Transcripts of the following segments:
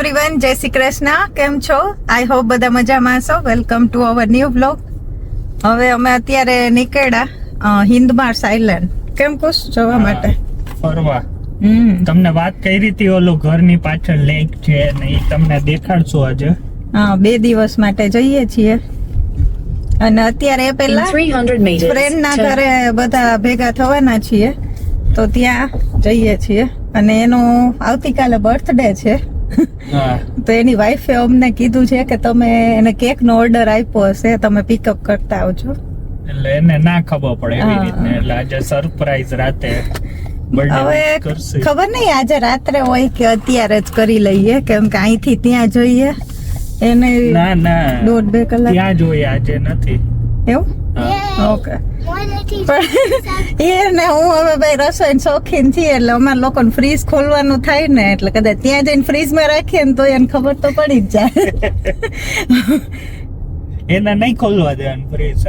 Everyone જય શ્રી કૃષ્ણ કેમ છો? આઈ હોપ બધા મજામાં છો. Welcome to our new blog હવે અમે અત્યારે નીકળ્યા હિન્દમાર સાઇલેન્ડ આઇલેન્ડ કેમ કુશ જોવા માટે? ફરવા. તમને વાત કરી હતી ઓલું ઘરની પાછળ લેક છે ને એ તમને દેખાડશું આજે. હા બે દિવસ માટે જઈએ છીએ. અને અત્યારે એ In પહેલા 300 meters. ફ્રેન્ડ ના ઘરે બધા ભેગા થવાના છીએ. તો ત્યાં જઈએ છીએ. અને એનો આવતીકાલે બર્થડે છે. તો એની વાઈફે અમને કીધું છે કે તમે એને કેક નો ઓર્ડર આપ્યો હશે તમે પિકઅપ કરતા આવજો. એટલે એને ના ખબર પડે એવી રીતે એટલે આજે સરપ્રાઈઝ રાતે હવે ખબર નહીં આજે રાત્રે હોય કે અત્યારે જ કરી લઈએ કેમ કે અહીંથી ત્યાં જોઈએ. એને ના ના. દોઢ બે કલાક. ત્યાં જોઈએ આજે નથી. એવું. ઓકે પણ એને હું હવે ભાઈ રસોઈ શોખીન છીએ એટલે અમારે લોકોને ફ્રીજ ખોલવાનું થાય ને એટલે કદાચ ત્યાં જઈને ફ્રીજમાં રાખીએ ને તો એને ખબર તો પડી જ જાય એને નહીં ખોલવા દેવાનું ફ્રીજ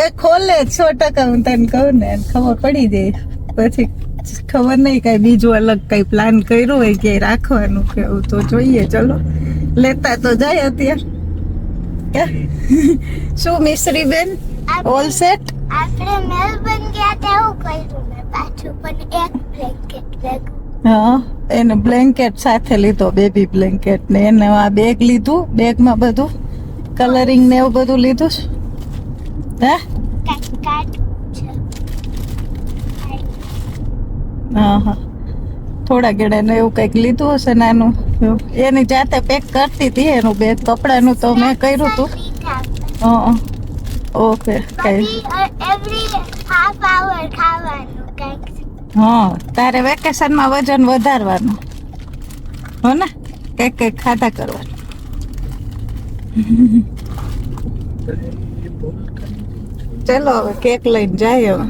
એ ખોલે સો ટકા હું તને કહું ને એને ખબર પડી જાય પછી ખબર નહીં કઈ બીજું અલગ કઈ પ્લાન કર્યું હોય કે રાખવાનું કે એવું તો જોઈએ ચલો લેતા તો જાય અત્યારે શું મિશ્રી બેન ઓલ સેટ આપણે મેલબર્ન ગયા હતા એવું કર્યું મેં પાછું પણ એક બ્લેન્કેટ ભેગું હા એને બ્લેન્કેટ સાથે લીધો બેબી બ્લેન્કેટ ને. એને આ બેગ લીધું બેગમાં બધું કલરિંગ ને એવું બધું લીધું છે? હે? હા હા. થોડા ગેડા ને એવું કંઈક લીધું હશે નાનું. એની જાતે પેક કરતી હતી એનું બેગ કપડાનું તો મેં કર્યું હતું. હા. ઓકે એવરી હાફ આવર ખાવાનું કંઈક હા તારે વેકેશનમાં વજન વધારવાનું. હો ને? કંઈક કંઈક ખાતા કરવાનું. ચલો હવે કેક લઈને જાય હવે.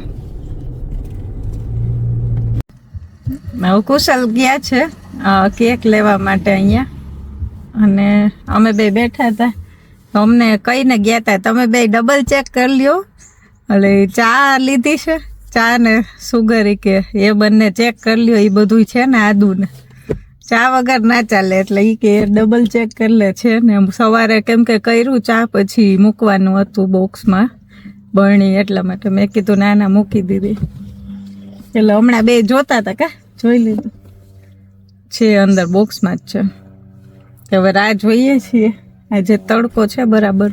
કુશલ ગયા છે કેક લેવા માટે અહીંયા. અને અમે બે બેઠા હતા. અમને કહીને ગયા હતા તમે બે ડબલ ચેક કરી લ્યો. એટલે ચા લીધી છે. ચા ને સુગર કે એ બંને ચેક કરી લ્યો. એ બધું છે ને આદું ને ચા વગર ના ચાલે. એટલે એ કે ડબલ ચેક કરી લે છે ને. સવારે કેમ કે કર્યું ચા, પછી મૂકવાનું હતું બોક્સમાં બરણી એટલા માટે. મેં કીધું ના ના મૂકી દીધી. એટલે હમણાં બે જોતા હતા કા? જોઈ લીધું. છે અંદર બોક્સમાં જ છે. હવે રાહ જોઈએ છીએ. આજે તડકો છે બરાબર.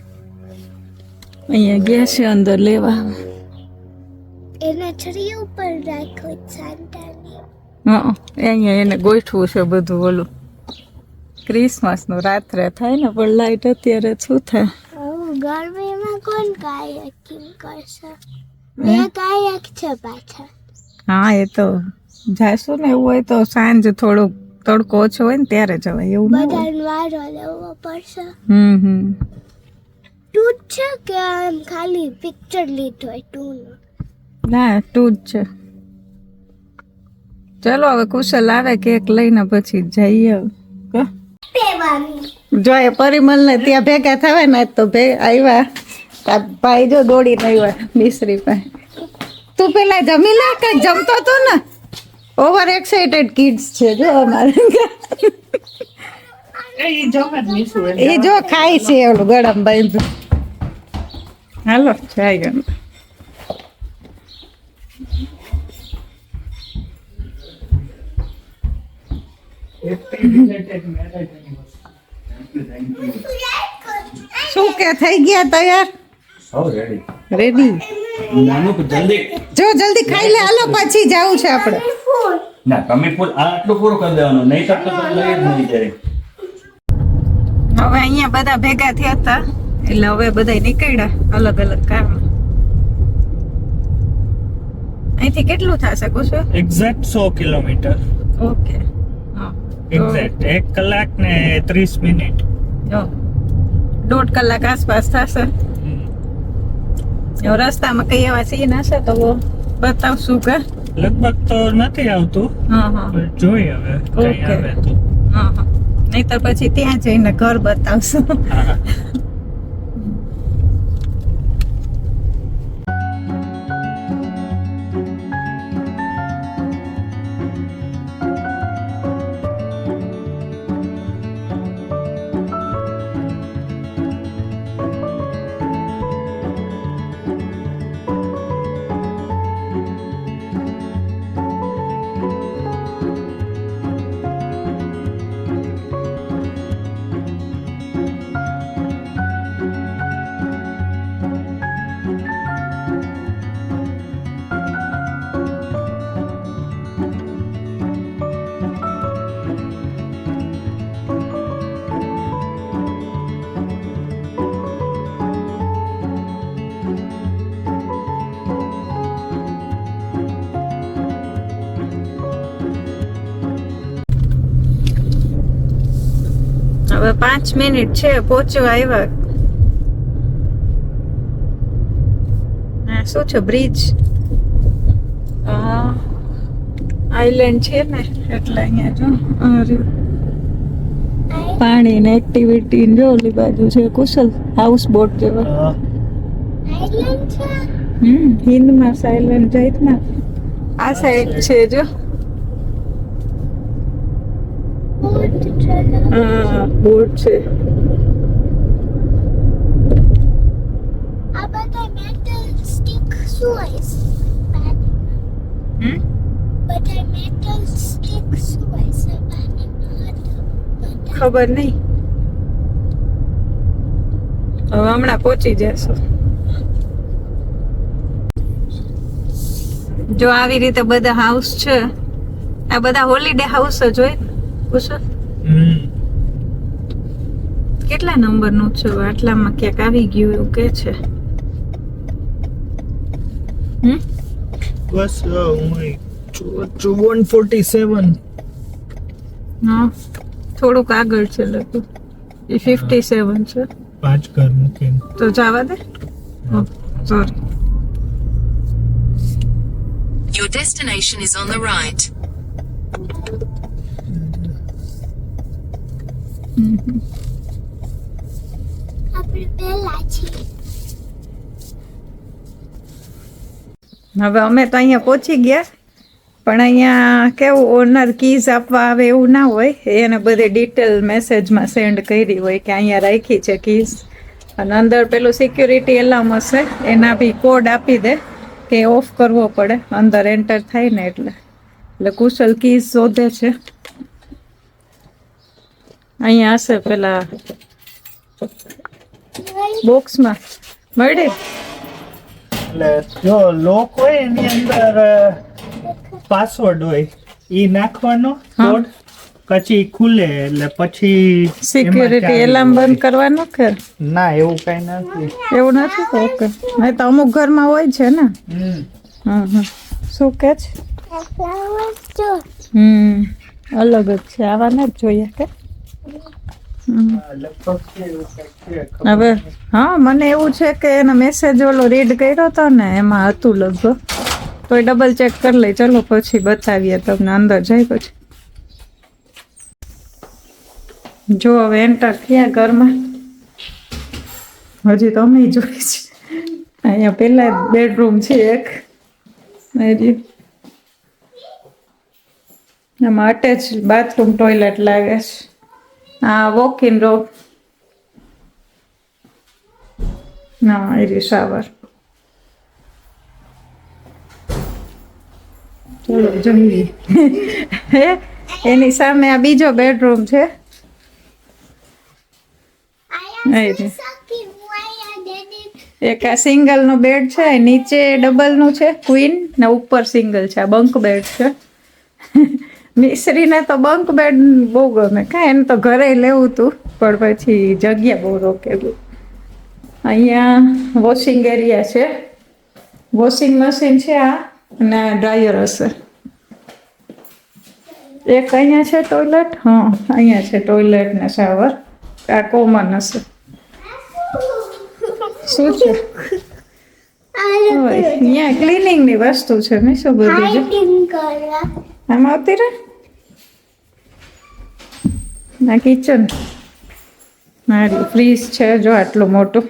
અહીંયા ગયા છે અંદર લેવા. એને છરી ઉપર રાખ્યું સાંતાની હા અહીંયા એને ગોઠવું છે બધું ઓલું. ક્રિસમસનું રાત્રે થાય ને પણ લાઈટ અત્યારે શું થાય? ગરમીમાં કોણ કાયકિંગ કરશે? બે કાયક છે પાછા. હા એ તો જાશું ને એવું હોય તો સાંજ થોડુંક તડકો ઓછો હોય ને ત્યારે જવાય એવું બધાને વારો લેવો પડશે. હમ હમ. ટૂ છે કે આમ ખાલી પિક્ચર લીધો હોય ટૂનો ના? છે. ચલો હવે કુશલ આવે કેક લઈને પછી જઈએ. જો એ પરિમલ ને ત્યાં ભેગા થવા ને તો ભે આવ્યા ભાઈ જો દોડીને આવ્યા મિશ્રી પાસે. તું પેલા જમી લે કઈ જમતો તો ને? ઓવર એક્સાઇટેડ કિડ્સ છે જો અમારે. એ જો ને મીસુ એને. એ જો ખાય છે ઓલું ગરમ બાંધું. હાલો જાય શું કે થઈ ગયા તૈયાર? રેડી રેડી નાનું જલ્દી? જો જલ્દી ખાઈ લે હાલો પછી જવું છે આપણે. ના કમી ફૂલ આ આટલું પૂરું કરી દેવાનું નહીં તો તમે લઈ જ નહીં જાય. હવે અહીંયા બધા ભેગા થયા હતા એટલે હવે બધા નીકળ્યા અલગ અલગ કામ. અહીંથી કેટલું થશે કુશો એક્ઝેક્ટ સો કિલોમીટર. ઓકે. હા. તો- એક્ઝેક્ટ એક કલાક ને ત્રીસ મિનિટ. જો, દોઢ કલાક આસપાસ થશે. રસ્તામાં કઈ એવા સીન હશે તો બતાવશું કે? લગભગ તો નથી આવતું. હા હા. પણ જોઈએ હવે Okay. આવે તો. પછી ત્યાં જઈને ઘર બતાવશું. હવે પાંચ મિનિટ છે પહોંચવા આવ્યા. શું છે બ્રિજ? આઈલેન્ડ છે ને એટલે અહીંયા જો. પાણી ને એક્ટિવિટી જો ઓલી બાજુ છે કુશલ હાઉસ બોટ જેવો. આઈલેન્ડ છે હમ હિન્દમાં સાયલેન્ટ જાય ને આ સાઈડ છે જો બોટ ચલો હા બોટ છે આ બધા મેટલ સ્ટિક શું હોય છે હમ બધા મેટલ સ્ટિક શું હોય છે. પાણીમાં બધા ખબર નહીં. હવે હમણાં પહોંચી જશું જો આવી રીતે બધા હાઉસ છે. આ બધા હોલીડે હાઉસ જ હોય કુશલ હમ. કેટલા નંબરનું છે? આટલામાં ક્યાંક આવી ગયું એવું કે છે. હમ? બસ વન ફોર્ટી સેવન હા થોડુંક આગળ છે લગભગ. એ ફિફ્ટી સેવન છે. પાંચ ઘર મૂકીને. તો જવા દે? Sorry Your destination is on the right. આપણે હવે અમે તો અહીંયા પહોંચી ગયા, પણ અહીંયા કેવું ઓનર કીઝ આપવા આવે એવું ના હોય. એને બધી ડિટેલ મેસેજમાં સેન્ડ કરી હોય કે અહીંયા રાખી છે કીઝ અને અંદર પેલું સિક્યુરિટી એલાર્મ હશે, એના બી કોડ આપી દે કે ઓફ કરવો પડે. અંદર એન્ટર થાય ને એટલે. એટલે કુશલ કીઝ શોધે છે. અહીંયા હશે પેલા બોક્સમાં. મળી? એટલે જો લોક હોય એની અંદર પાસવર્ડ હોય એ નાખવાનો. કોડ પછી ખુલે એટલે પછી સિક્યુરિટી એલાર્મ બંધ કરવાનું કે? ના એવું કઈ નથી. એવું નથી? ઓકે. નહીં તો અમુક ઘરમાં હોય છે ને? હમ. શું કે છે? હમ અલગ જ છે. આવા ના જ જોઈએ કે હમ. આ લગભગ છે એવું કંઈક છે ખબર હવે, હા, મને એવું છે કે એનો મેસેજ ઓલો રીડ કર્યો હતો ને, એમાં હતું લગભગ. તો એ ડબલ ચેક કરી લઈ. ચલો, પછી બતાવીએ તમને. અંદર જાય પછી. જો, હવે એન્ટર થયા ઘરમાં. હજી તો અમે જોઈ છે અહીંયા પેલા બેડરૂમ છે એક. આમાં અટેચ બાથરૂમ ટોયલેટ લાગે છે. આ વોક ઇન રૂમ ના એ શાવર ચલો જોઈએ એની સામે આ બીજો બેડરૂમ છે. એક આ સિંગલનું બેડ છે નીચે ડબલનું છે ક્વીન ને ઉપર સિંગલ છે આ બંક બેડ છે. મિશ્રીને તો બંક બેડ બહુ ગમે. કાંઈ એને તો ઘરે લેવું હતું પણ પછી જગ્યા બહુ રોકેલું. અહીંયા વોશિંગ એરિયા છે. વોશિંગ મશીન છે આ અને ડ્રાયર હશે. એક અહીંયા છે ટોયલેટ હા અહીંયા છે ટોયલેટ ને શાવર આ કોમન હશે. શું છે? અહીંયા ક્લિનિંગની વસ્તુ છે મેં શું બધું આમાં આવતી રહે? ના કિચન મારી ફ્રીજ છે, જો આટલું મોટું.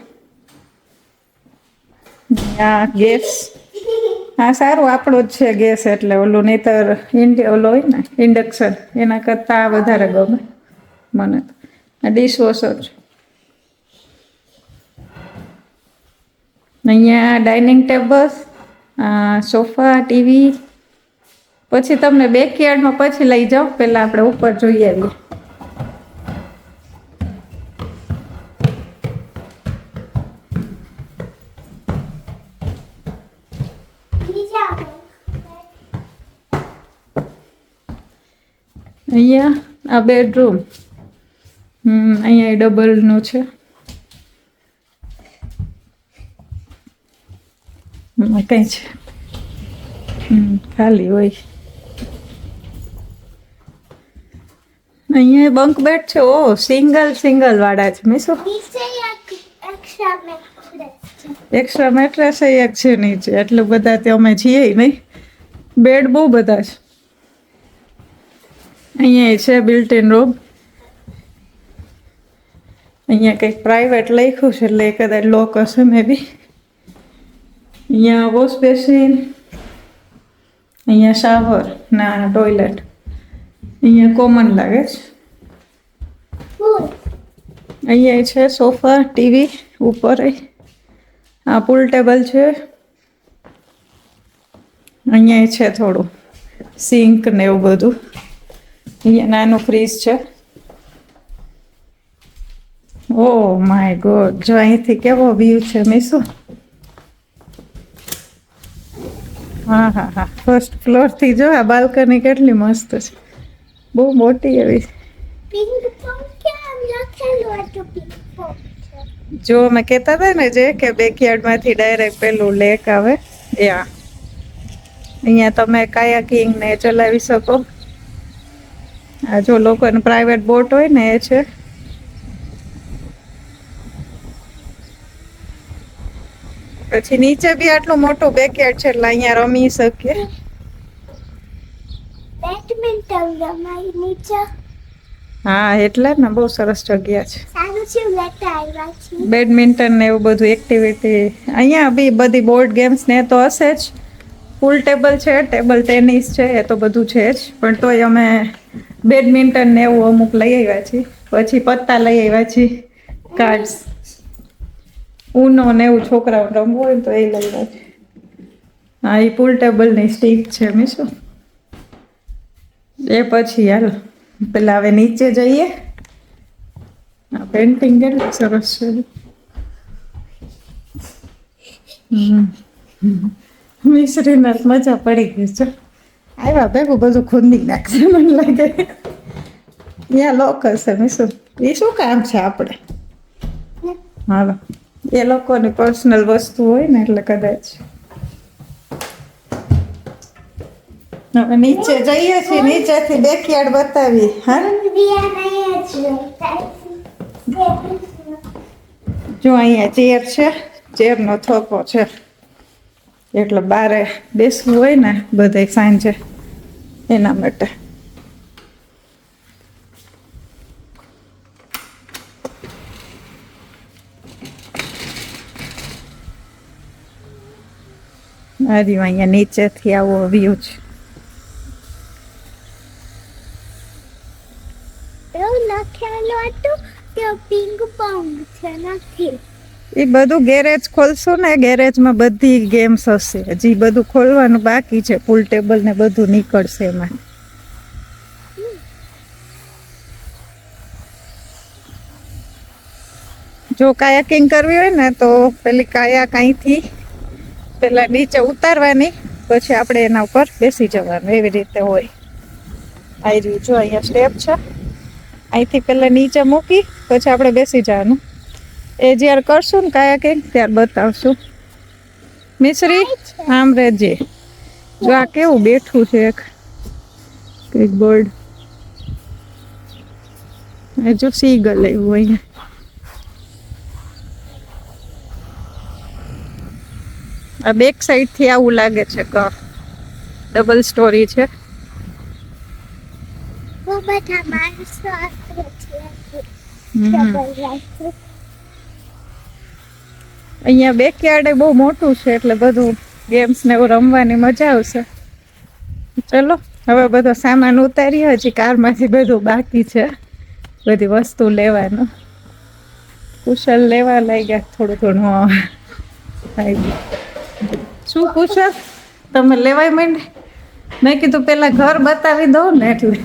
આ ગેસ. હા સારું, આપણો જ છે ગેસ એટલે ઓલું નહીતર ઇન્ડ, ઓલો હોય ને ઇન્ડક્શન એના કરતાં આ વધારે ગમે મને. તો આ ડિશવોશર અહીંયા ડાઇનિંગ ટેબલ સોફા ટીવી પછી તમને બેકયાર્ડમાં પછી લઈ જાઓ, પહેલાં આપણે ઉપર જોઈ આવીએ બીજા અહીંયા આ બેડરૂમ હમ, અહીંયા ડબલનું છે. કઈ છે. ખાલી હોય. અહીંયા બંક બેડ છે. ઓ સિંગલ સિંગલ વાળા છે છે એક્સ્ટ્રા મેટ્રેસ એક છે નીચે. એટલું બધા તે અમે છીએ નહીં. બેડ બહુ બધા છે. અહીંયા છે બિલ્ટ ઇન રૂમ અહીંયા કંઈક પ્રાઇવેટ લખ્યું છે એટલે કદાચ લોક હશે મે બી અહીંયા વોશ બેસિન અહીંયા શાવર ના ટોયલેટ અહીંયા કોમન લાગે છે. અહીંયા છે સોફા ટીવી ઉપર આ પુલ ટેબલ છે. અહીંયા છે થોડું સિંક ને એવું બધું. અહીંયા નાનું ફ્રીજ છે ઓ માય ગોડ જો અહીંથી કેવો વ્યૂ છે મીસુ હા હા હા ફર્સ્ટ ફ્લોરથી જો આ બાલ્કની કેટલી મસ્ત છે. બહુ મોટી એવી. જો અમે કહેતા હતા ને જે કે બેકયાર્ડમાંથી ડાયરેક્ટ પેલું લેક આવે. એ આ અહીંયા તમે કાયાકિંગ ને ચલાવી શકો. આ જો લોકોને પ્રાઇવેટ બોટ હોય ને એ છે. પછી નીચે બી આટલું મોટું બેકયાર્ડ છે એટલે અહીંયા રમી શકીએ. બેડમિન્ટન રમાય નીચે. હા એટલે ને બહુ સરસ જગ્યા છે. સારું છે લેતા આવ્યા છે. બેડમિન્ટન ને એવું બધું એક્ટિવિટી અહીંયા બી બધી બોર્ડ ગેમ્સ ને તો હશે જ. પુલ ટેબલ છે ટેબલ ટેનિસ છે એ તો બધું છે જ. પણ તોય અમે બેડમિન્ટન ને એવું અમુક લઈ આવ્યા છીએ પછી પત્તા લઈ આવ્યા છીએ કાર્ડ્સ. ઉનો ને એવું છોકરાઓ રમવું હોય તો એ લઈ આવ્યા છે. હા, એ પુલ ટેબલની સ્ટીક છે મીશો. એ પછી હાલ, પેલા હવે નીચે જઈએ. આ પેન્ટિંગ કેટલી સરસ છે. હમ. મિશ્રીને મજા પડી ગઈ છે. આવ્યા ભેગું બધું ખૂંદી નાખશે મને લાગે ત્યાં લોક હશે મિશુ એ શું કામ છે આપણે હાલો એ લોકોની પર્સનલ વસ્તુ હોય ને એટલે કદાચ હવે નીચે જઈએ છીએ નીચેથી બેકયાર્ડ બતાવી હા. જો અહીંયા ચેર છે ચેરનો થોપો છે એટલે બારે બેસવું હોય ને બધે સાંજે એના માટે. રહ્યું અહીંયા નીચેથી આવો વ્યૂ છે. એવું લખેલું હતું કે પિંગ પોંગ છે નથી. એ બધું ગેરેજ ખોલશું ને ગેરેજમાં બધી ગેમ્સ હશે. હજી બધું ખોલવાનું બાકી છે. પુલ ટેબલ ને બધું નીકળશે એમાં. જો કાયાકિંગ કરવી હોય ને, તો પેલી કાયા કાંઈથી પેલા નીચે ઉતારવાની, પછી આપણે એના ઉપર બેસી જવાનું એવી રીતે હોય. આવી રહ્યું જો અહીંયા સ્ટેપ છે. અહીંથી પેલા નીચે મૂકી, પછી આપણે બેસી જવાનું. એ જ્યારે કરશું ને કાયા કંઈક ત્યારે બતાવશું. મિશ્રી આમ રહેજે. જો આ કેવું બેઠું છે એક. કંઈક બર્ડ. એ જો સીગલ એવું અહીંયા. આ બેક સાઈડથી આવું લાગે છે ઘર ડબલ સ્ટોરી છે. બહુ બધા માણસો છે. અહીંયા બેકયાર્ડ બહુ મોટું છે એટલે બધું ગેમ્સ ને એવું રમવાની મજા આવશે. ચલો હવે બધો સામાન ઉતારી હજી કારમાંથી બધું બાકી છે. બધી વસ્તુ લેવાનું. કુશલ લેવા લાગ્યા થોડું ઘણું શું કુશલ? તમે લેવાય માંડે? મેં કીધું પેલા ઘર બતાવી દઉં ને એટલે.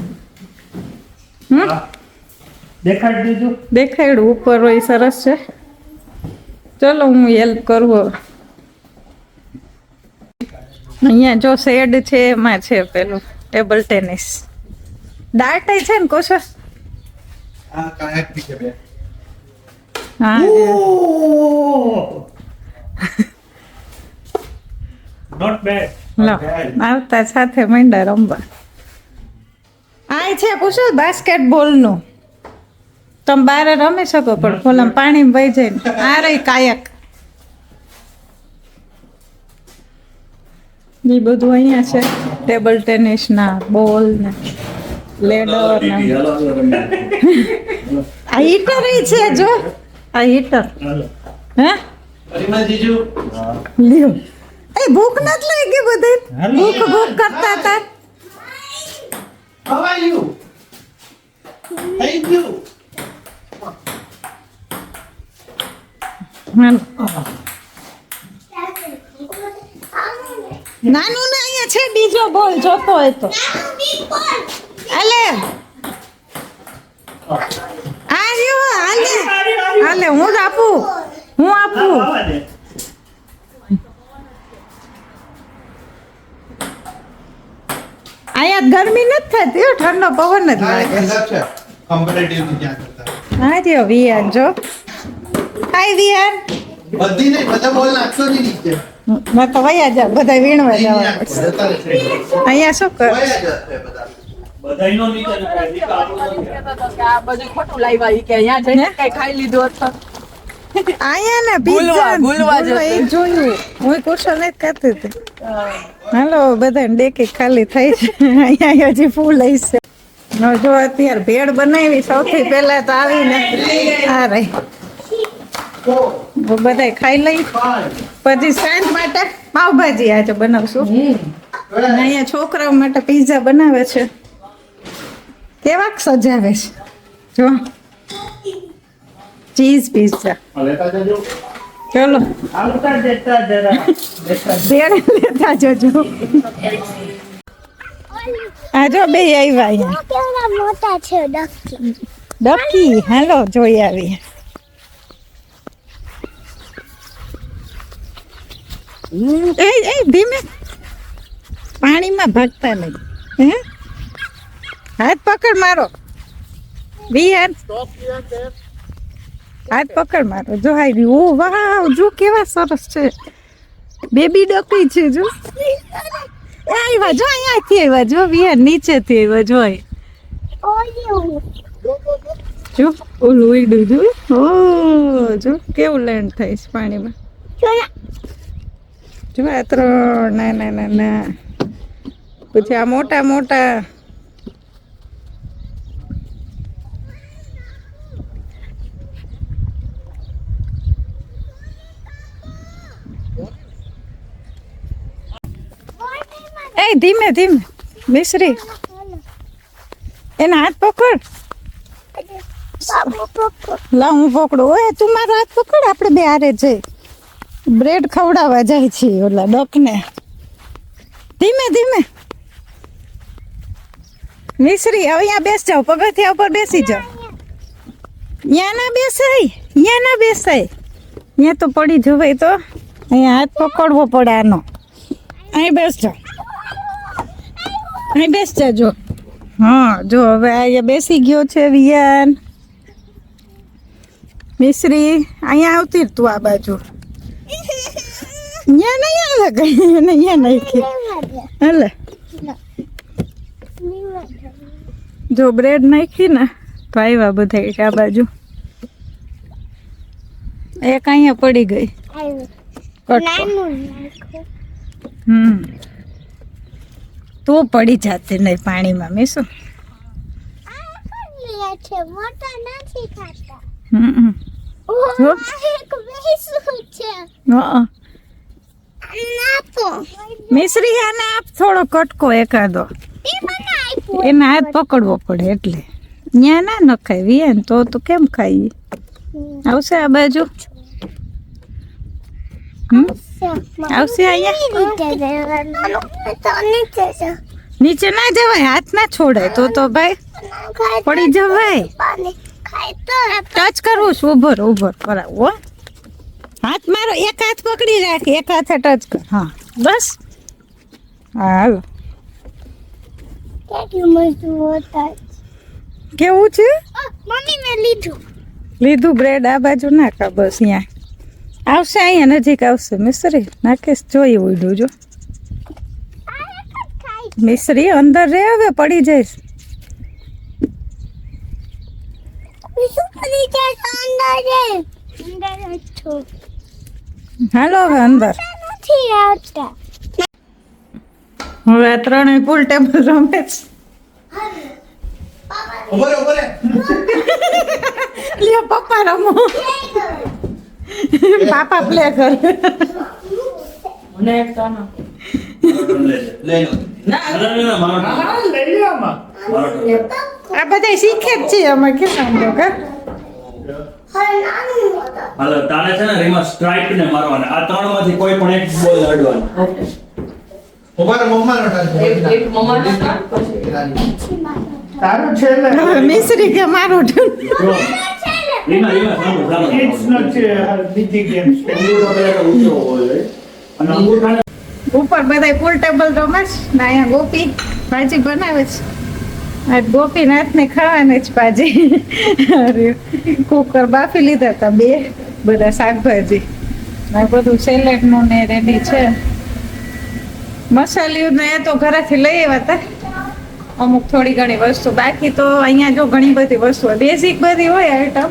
હમ? દેખાડી દેખાડ્યું ઉપર હોય સરસ છે. ચલો હું હેલ્પ કરું અહીંયા જો શેડ છે એમાં છે પેલું ટેબલ ટેનિસ દાટ છે ને કોશો હા નોટ બેડ લો આવતા સાથે મંડા રમવા. આ છે પૂછો બાસ્કેટબોલનું તમે બહાર રમી શકો પણ ખોલામ પાણી વહી જાય ને. આ રહી કાયક. એ બધું અહીંયા છે. ટેબલ ટેનિસ ના બોલ ને. લેડર ને. આ હીટર ય છે જો. આ હીટર. હે? લ્યો. એ ભૂખ નથી લાગી બધે. ભૂખ ભૂખ કરતા હતા. How are you? Thank you. નાનું ને અહીંયા છે બીજો બોલ જોતો હોય તો. હાલે. આ હાલે. હાલે હું જ આપું. હું આપું. અહીંયા ગરમી નથી થતી ઠંડો પવન જ લાગે. હા જો વિયાન જો. હાય વિયાન બધી નહીં બધા બોલ નાખશો નહીં નીચે. મેં તો વયા જા બધા વીણવા જવા પડશે અહીંયા શું કર? હાલો બધા ડેકી ખાલી થઈ છે. અહીંયા હજી ફૂલ છે ન જો અત્યારે ભેળ બનાવી સૌથી પહેલા તો આવીને. આ રહી. બધા ખાઈ લઈ. પછી સાંજ માટે પાવભાજી આજે બનાવશું. અહીંયા છોકરાઓ માટે પીઝા બનાવે છે. કેવા સજાવે છે. જો. ચીઝ પીઝા ચલો. આવતા દેતા જરા. લેતા જજો. આ જો બે આવ્યા મોટા છે ડકી ડકી હાલો જોઈ આવી એ એ, ધીમે. પાણીમાં ભાગતા નહીં. હે? હાથ પકડ મારો. વિહાર. હાથ પકડ મારો. જો હાઈ ઓ, વાવ, જો કેવા સરસ છે. બેબી ડકી છે, જો. આવ્યા જો અહીંયાથી આવ્યા જો વિહાર, નીચેથી આવ્યા જો. જો, ઓલું ઉડ્યું જો. ઓ, જો, કેવું લેન્ડ થાય છે પાણીમાં. જો આ ત્રણ ના ના ના ના. પછી આ મોટા મોટા. એ ધીમે ધીમે. મિશ્રી. એના હાથ પકડ. લા હું પકડું. ઓય તું મારો હાથ પકડ. આપણે બે હારે જઈ. બ્રેડ ખવડાવવા જાય છે ઓલા ડકને. ધીમે ધીમે. મિશ્રી, હવે અહીંયા બેસ જાઓ, પગથિયા ઉપર બેસી જાઓ. ત્યાં ના બેસાય ત્યાં ના બેસાય. ત્યાં તો પડી જવાય તો. અહીંયા હાથ પકડવો પડે આનો. અહીં બેસ જાઓ. અહીં બેસ જાજો હા, જો, હવે અહીંયા બેસી ગયો છે વિયાન. મિશ્રી, અહીંયા આવતી તું આ બાજુ. અહીંયા નહીં આવે કઈ અહીંયા નાખી હાલે. જો બ્રેડ નાખી ને તો આવ્યા બધા આ બાજુ. એક અહીંયા પડી ગઈ. હમ. તું પડી જાતી નહીં પાણીમાં મોટા નથી ખાતા હમ ઓ જો. આ એક ભેંસું છે હં નાપો મિશ્રી આને આપ થોડો કટકો એકાદો. એ મને આપ્યું એને હાથ પકડવો પડે એટલે. ત્યાં ના નખાય વિયાન તો તો કેમ ખાઈ આવશે આ બાજુ? હમ? આવશે. અહીંયા નીચે જવાનું. તો નીચે જ નીચે ના જવાય હાથ ના છોડાય તો તો ભાઈ. ખાય પડી જવાય. પાણી. ખાય તો. ટચ કરવું છું ઉભર ઉભર કરાવું હો. હાથ મારો એક હાથ પકડી રાખ એક હાથે ટચ કર. હા. બસ. હા હાલો. કેટલું મસ્તું હતા કેવું છે? મમ્મી મેં લીધું. લીધું બ્રેડ આ બાજુ નાખા બસ અહીંયા આવશે અહીંયા નજીક આવશે મિસ્ત્રી. નાખીશ જોઈ ઉડ્યું જો. મિસ્ત્રી અંદર રે હવે પડી જઈશ. પડી જઈશ અંદર રે. અંદર છો. હાલો હવે અંદર. નથી આવતા. હવે આ ત્રણેય પુલ ટેબલ રમે છે. ઊભો રે ઊભો પપ્પા રમો. પાપા પ્લે કરે. મને એક તો લઈ લો. ના, ના, ના, મારો turn. હા લઈ લો આમાં. મારો turn. આ બધા શીખે જ છે અમે કે સમજો કે? હાલો તારે છે ને રીમાં સ્ટ્રાઇક ને મારવાના. આ ત્રણમાંથી કોઈ પણ એક બોલ અડવાનો. ઊભો મમ્મા નો એક એક મમ્મા નો. પછી તારું છે ને મિસરી કે મારું. રીમા રીમા સાંભળો સાંભળો. બીજી ઊંચો અને અંગૂઠાને ઉપર બધા ફૂલ ટેબલ રમે છે ને અહીંયા ગોપી ભાજી બનાવે છે. આ ને ખાવાને જ અરે કુકર બાફી લીધા હતા બે બધા શાકભાજી. બધું સેલેડનું ને રેડી છે. મસાલિયું ને એ તો ઘરેથી લઈ આવ્યા હતા અમુક થોડી ઘણી વસ્તુ બાકી તો અહીંયા જો ઘણી બધી વસ્તુ બેઝિક બધી હોય આઈટમ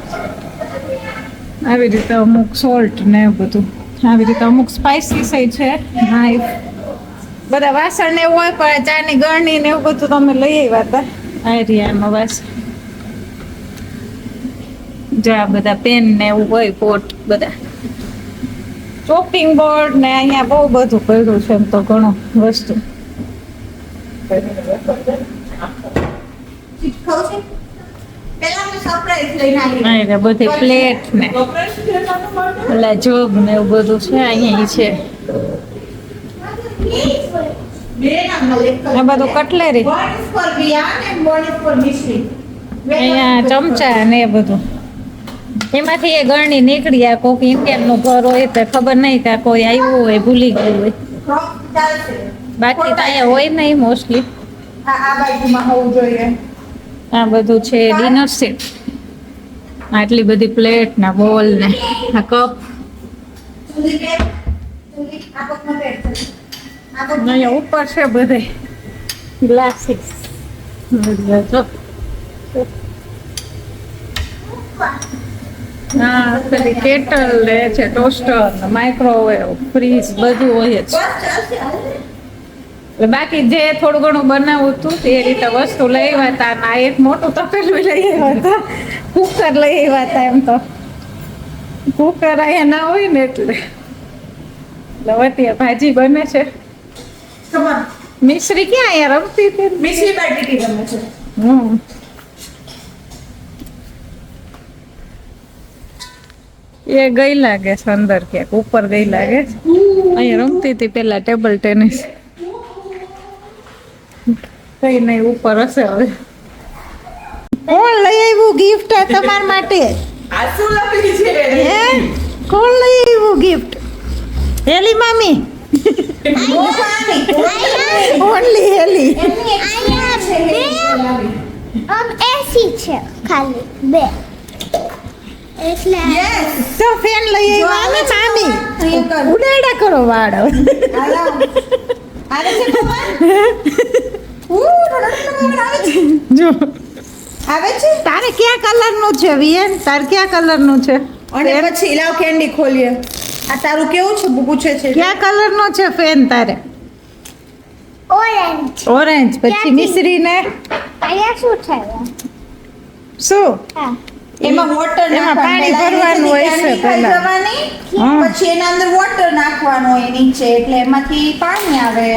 આવી રીતે અમુક સોલ્ટ ને બધું. આવી રીતે અમુક સ્પાઇસીસ છે. નાઈફ બધા વાસણ ને એવું હોય, પણ ચાની ગળણી ને એવું બધું તમે લઈ આવ્યા હતા આ એરિયામાં વાસણ જા બધા પેન ને એવું હોય પોટ બધા. ચોપિંગ બોર્ડ ને અહીંયા બહુ બધું પડ્યું છે એમ તો ઘણું વસ્તુ. બધી પ્લેટ ને. પેલા જોબ ને એવું બધું છે અહીંયા છે. આ બધું કટલેરી. અહીંયા ચમચા ને એ બધું. એમાંથી એ ગરણી નીકળી આ કોક ઇન્ડિયનનું ઘર હોય તો ખબર નહીં કે કોઈ આવ્યું હોય ભૂલી ગયું હોય. બાકી તો અહીંયા હોય નહીં મોસ્ટલી આ બધું છે ડિનર સેટ આટલી બધી પ્લેટ ને બોલ ને આ કપ અહીંયા ઉપર છે બધે. ગ્લાસીસ હા પેલી કેટલ છે ટોસ્ટર માઇક્રોવેવ ફ્રીજ બધું હોય છે બાકી જે થોડું ઘણું બનાવવું હતું તે રીતે વસ્તુ લઈ આવ્યા હતા અને આ એક મોટું તપેલું લઈ આવ્યા હતા. કુકર લઈ આવ્યા હતા એમ તો. કુકર અહીંયા ના હોય ને એટલે. એટલે વતીએ ભાજી બને છે. મિશ્રી ક્યાં અહીંયા રમતી હતી? મિશ્રી બેઠી હતી રમે છે. હમ. એ ગઈ લાગે છે અંદર ક્યાંક ઉપર ગઈ લાગે છે. અહીંયા રમતી હતી પેલા ટેબલ ટેનિસ. કઈ નહીં ઉપર હશે હવે. કોણ લઈ આવ્યું ગિફ્ટ તમારા માટે? આ શું લખી છે? હે? કોણ લઈ આવ્યું ગિફ્ટ હેલી મામી. ઓનલી હેલી આમ એસી છે ખાલી બે એટલે તો ફેન લઈ આવ્યા ને મામી? ઉડાડા કરો. વાળ. જો. આવે છે? તારે કયા કલરનું છે વિયન તારે કયા કલરનું છે? અને પછી લાવ કેન્ડી ખોલીએ. આ તારું કેવું છે? પૂછે છે કયા કલર નો છે ફેન તારે? ઓરેન્જ ઓરેન્જ પછી મિશ્રી ને અહીંયા શું છે? શું? હા. એમાં વોટર એમાં પાણી ભરવાનું હોય છે પહેલા. પછી એના અંદર વોટર નાખવાનું હોય નીચે એટલે એમાંથી પાણી આવે.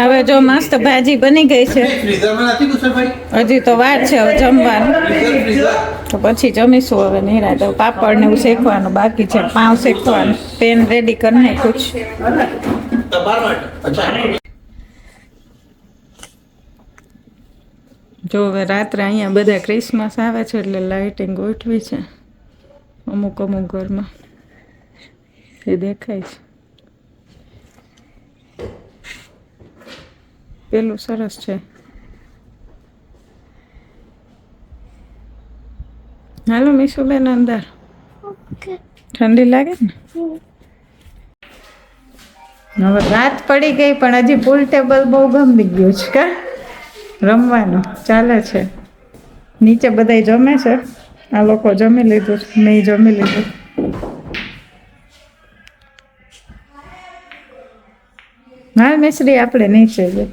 હવે જો મસ્ત ભાજી બની ગઈ છે. હજી તો વાર છે હવે જમવાનું. તો પછી જમીશું હવે નિરાત. તો પાપડ ને એવું શેકવાનું બાકી છે. પાઉં શેકવાનું. પેન રેડી કરી નાખ્યું છે તમારા માટે અચ્છા જો હવે રાત્રે અહીંયા બધા ક્રિસમસ આવે છે એટલે લાઇટિંગ ગોઠવી છે. અમુક અમુક ઘરમાં. એ દેખાય છે. પેલું સરસ છે. હાલો મીશુબેન અંદર. ઠંડી લાગે ને? હવે રાત પડી ગઈ પણ હજી પુલ ટેબલ બહુ ગમી ગયું છે. કા રમવાનું, ચાલે છે. નીચે બધાય જમે છે. આ લોકો જમી લીધું મેં જમી લીધું. હા, મિશ્રી, આપણે નીચે જ.